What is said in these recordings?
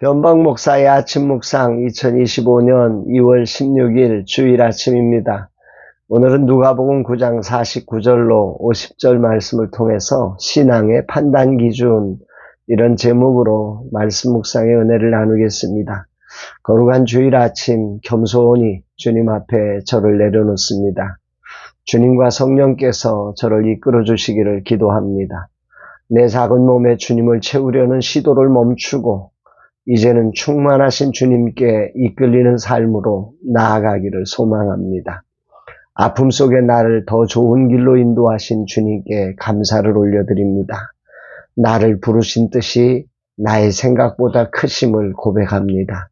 변방 목사의 아침 묵상 2025년 2월 16일 주일 아침입니다. 오늘은 누가복음 9장 49절로 50절 말씀을 통해서 신앙의 판단 기준 이런 제목으로 말씀 묵상의 은혜를 나누겠습니다. 거룩한 주일 아침 겸손히 주님 앞에 저를 내려놓습니다. 주님과 성령께서 저를 이끌어 주시기를 기도합니다. 내 작은 몸에 주님을 채우려는 시도를 멈추고 이제는 충만하신 주님께 이끌리는 삶으로 나아가기를 소망합니다. 아픔 속에 나를 더 좋은 길로 인도하신 주님께 감사를 올려드립니다. 나를 부르신 뜻이 나의 생각보다 크심을 고백합니다.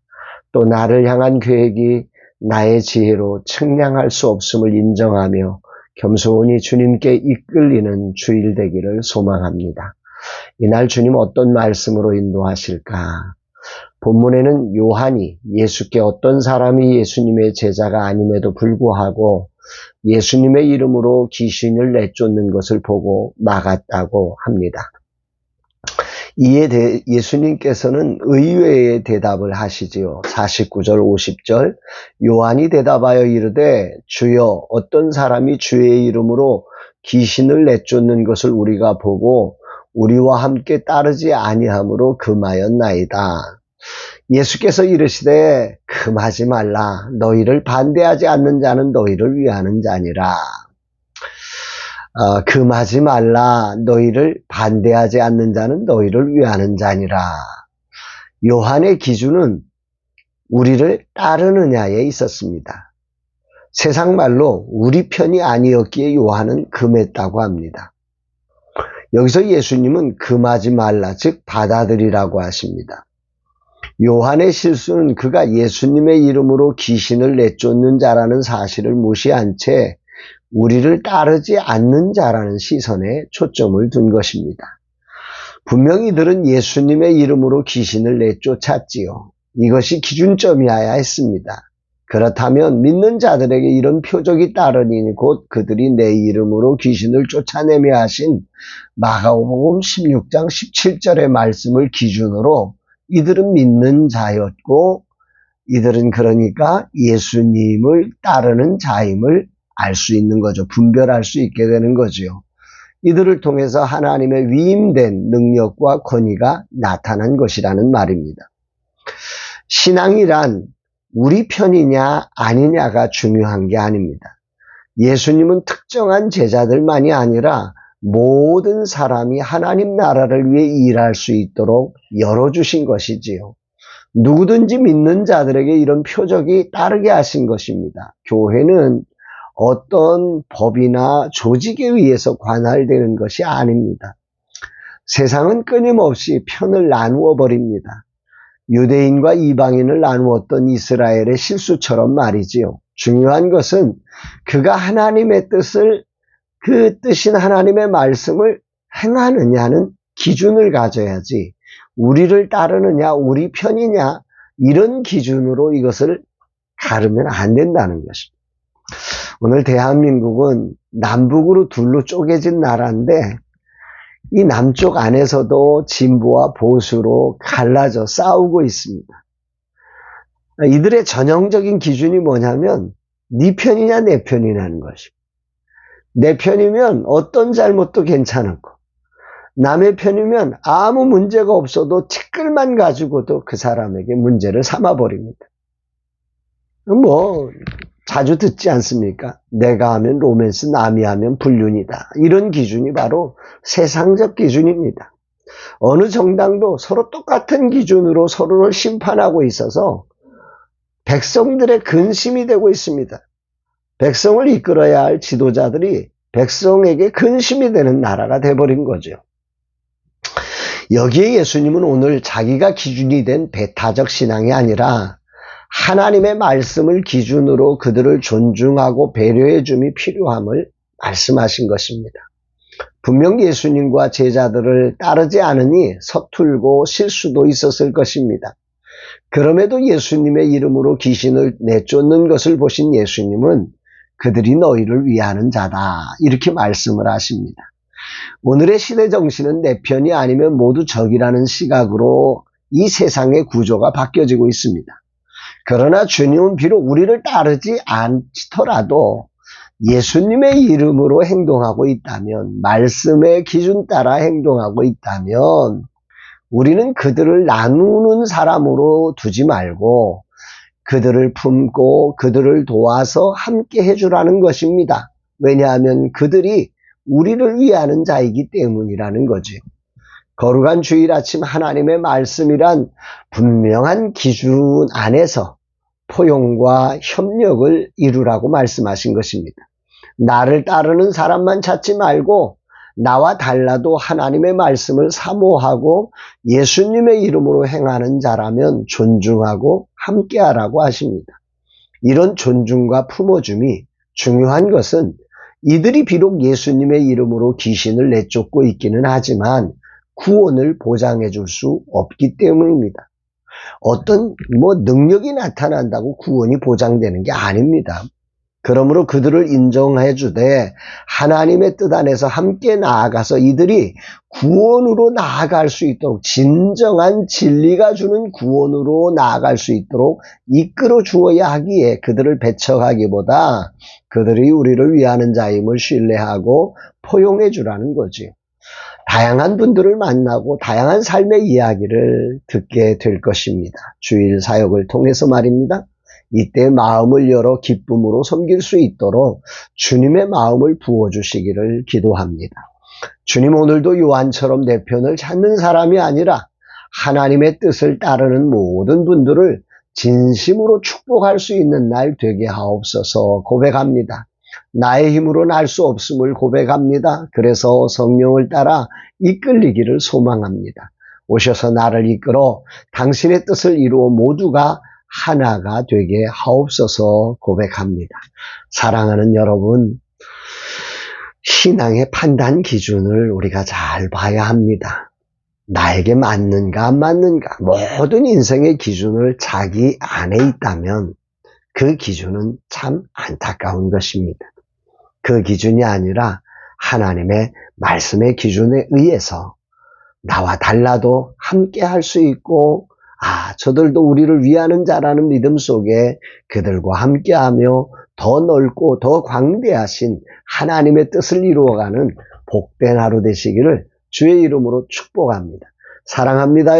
또 나를 향한 계획이 나의 지혜로 측량할 수 없음을 인정하며 겸손히 주님께 이끌리는 주일 되기를 소망합니다. 이날 주님 어떤 말씀으로 인도하실까? 본문에는 요한이 예수께 어떤 사람이 예수님의 제자가 아님에도 불구하고 예수님의 이름으로 귀신을 내쫓는 것을 보고 막았다고 합니다. 이에 대해 예수님께서는 의외의 대답을 하시지요. 49절, 50절. 요한이 대답하여 이르되 주여 어떤 사람이 주의 이름으로 귀신을 내쫓는 것을 우리가 보고 우리와 함께 따르지 아니함으로 금하였나이다. 예수께서 이르시되 금하지 말라 너희를 반대하지 않는 자는 너희를 위하는 자니라. 어, 금하지 말라 너희를 반대하지 않는 자는 너희를 위하는 자니라. 요한의 기준은 우리를 따르느냐에 있었습니다. 세상 말로 우리 편이 아니었기에 요한은 금했다고 합니다. 여기서 예수님은 금하지 말라, 즉 받아들이라고 하십니다. 요한의 실수는 그가 예수님의 이름으로 귀신을 내쫓는 자라는 사실을 무시한 채 우리를 따르지 않는 자라는 시선에 초점을 둔 것입니다. 분명히 이들은 예수님의 이름으로 귀신을 내쫓았지요. 이것이 기준점이어야 했습니다. 그렇다면 믿는 자들에게 이런 표적이 따르니 곧 그들이 내 이름으로 귀신을 쫓아내며 하신 마가복음 16장 17절의 말씀을 기준으로 이들은 믿는 자였고 이들은 그러니까 예수님을 따르는 자임을 알 수 있는 거죠. 분별할 수 있게 되는 거지요. 이들을 통해서 하나님의 위임된 능력과 권위가 나타난 것이라는 말입니다. 신앙이란 우리 편이냐 아니냐가 중요한 게 아닙니다. 예수님은 특정한 제자들만이 아니라 모든 사람이 하나님 나라를 위해 일할 수 있도록 열어주신 것이지요. 누구든지 믿는 자들에게 이런 표적이 따르게 하신 것입니다. 교회는 어떤 법이나 조직에 의해서 관할되는 것이 아닙니다. 세상은 끊임없이 편을 나누어 버립니다. 유대인과 이방인을 나누었던 이스라엘의 실수처럼 말이지요. 중요한 것은 그가 하나님의 뜻을 그 뜻인 하나님의 말씀을 행하느냐는 기준을 가져야지 우리를 따르느냐 우리 편이냐 이런 기준으로 이것을 가르면 안 된다는 것입니다. 오늘 대한민국은 남북으로 둘로 쪼개진 나라인데 이 남쪽 안에서도 진보와 보수로 갈라져 싸우고 있습니다. 이들의 전형적인 기준이 뭐냐면 네 편이냐 내 편이냐는 것입니다. 내 편이면 어떤 잘못도 괜찮았고 남의 편이면 아무 문제가 없어도 티끌만 가지고도 그 사람에게 문제를 삼아버립니다. 뭐 자주 듣지 않습니까? 내가 하면 로맨스, 남이 하면 불륜이다. 이런 기준이 바로 세상적 기준입니다. 어느 정당도 서로 똑같은 기준으로 서로를 심판하고 있어서 백성들의 근심이 되고 있습니다. 백성을 이끌어야 할 지도자들이 백성에게 근심이 되는 나라가 돼버린 거죠. 여기에 예수님은 오늘 자기가 기준이 된 배타적 신앙이 아니라 하나님의 말씀을 기준으로 그들을 존중하고 배려해 줌이 필요함을 말씀하신 것입니다. 분명 예수님과 제자들을 따르지 않으니 서툴고 실수도 있었을 것입니다. 그럼에도 예수님의 이름으로 귀신을 내쫓는 것을 보신 예수님은 그들이 너희를 위하는 자다. 이렇게 말씀을 하십니다. 오늘의 시대 정신은 내 편이 아니면 모두 적이라는 시각으로 이 세상의 구조가 바뀌어지고 있습니다. 그러나 주님은 비록 우리를 따르지 않더라도 예수님의 이름으로 행동하고 있다면, 말씀의 기준 따라 행동하고 있다면, 우리는 그들을 나누는 사람으로 두지 말고, 그들을 품고 그들을 도와서 함께 해주라는 것입니다. 왜냐하면 그들이 우리를 위하는 자이기 때문이라는 거지. 거룩한 주일 아침 하나님의 말씀이란 분명한 기준 안에서 포용과 협력을 이루라고 말씀하신 것입니다. 나를 따르는 사람만 찾지 말고 나와 달라도 하나님의 말씀을 사모하고 예수님의 이름으로 행하는 자라면 존중하고 함께하라고 하십니다. 이런 존중과 품어줌이 중요한 것은 이들이 비록 예수님의 이름으로 귀신을 내쫓고 있기는 하지만 구원을 보장해 줄 수 없기 때문입니다. 어떤 뭐 능력이 나타난다고 구원이 보장되는 게 아닙니다. 그러므로 그들을 인정해 주되 하나님의 뜻 안에서 함께 나아가서 이들이 구원으로 나아갈 수 있도록 진정한 진리가 주는 구원으로 나아갈 수 있도록 이끌어 주어야 하기에 그들을 배척하기보다 그들이 우리를 위하는 자임을 신뢰하고 포용해 주라는 거지. 다양한 분들을 만나고 다양한 삶의 이야기를 듣게 될 것입니다. 주일 사역을 통해서 말입니다. 이때 마음을 열어 기쁨으로 섬길 수 있도록 주님의 마음을 부어주시기를 기도합니다. 주님 오늘도 요한처럼 내 편을 찾는 사람이 아니라 하나님의 뜻을 따르는 모든 분들을 진심으로 축복할 수 있는 날 되게 하옵소서 고백합니다. 나의 힘으로는 알 수 없음을 고백합니다. 그래서 성령을 따라 이끌리기를 소망합니다. 오셔서 나를 이끌어 당신의 뜻을 이루어 모두가 하나가 되게 하옵소서 고백합니다. 사랑하는 여러분, 신앙의 판단 기준을 우리가 잘 봐야 합니다. 나에게 맞는가 안 맞는가 모든 인생의 기준을 자기 안에 있다면 그 기준은 참 안타까운 것입니다. 그 기준이 아니라 하나님의 말씀의 기준에 의해서 나와 달라도 함께 할 수 있고 아, 저들도 우리를 위하는 자라는 믿음 속에 그들과 함께하며 더 넓고 더 광대하신 하나님의 뜻을 이루어가는 복된 하루 되시기를 주의 이름으로 축복합니다. 사랑합니다.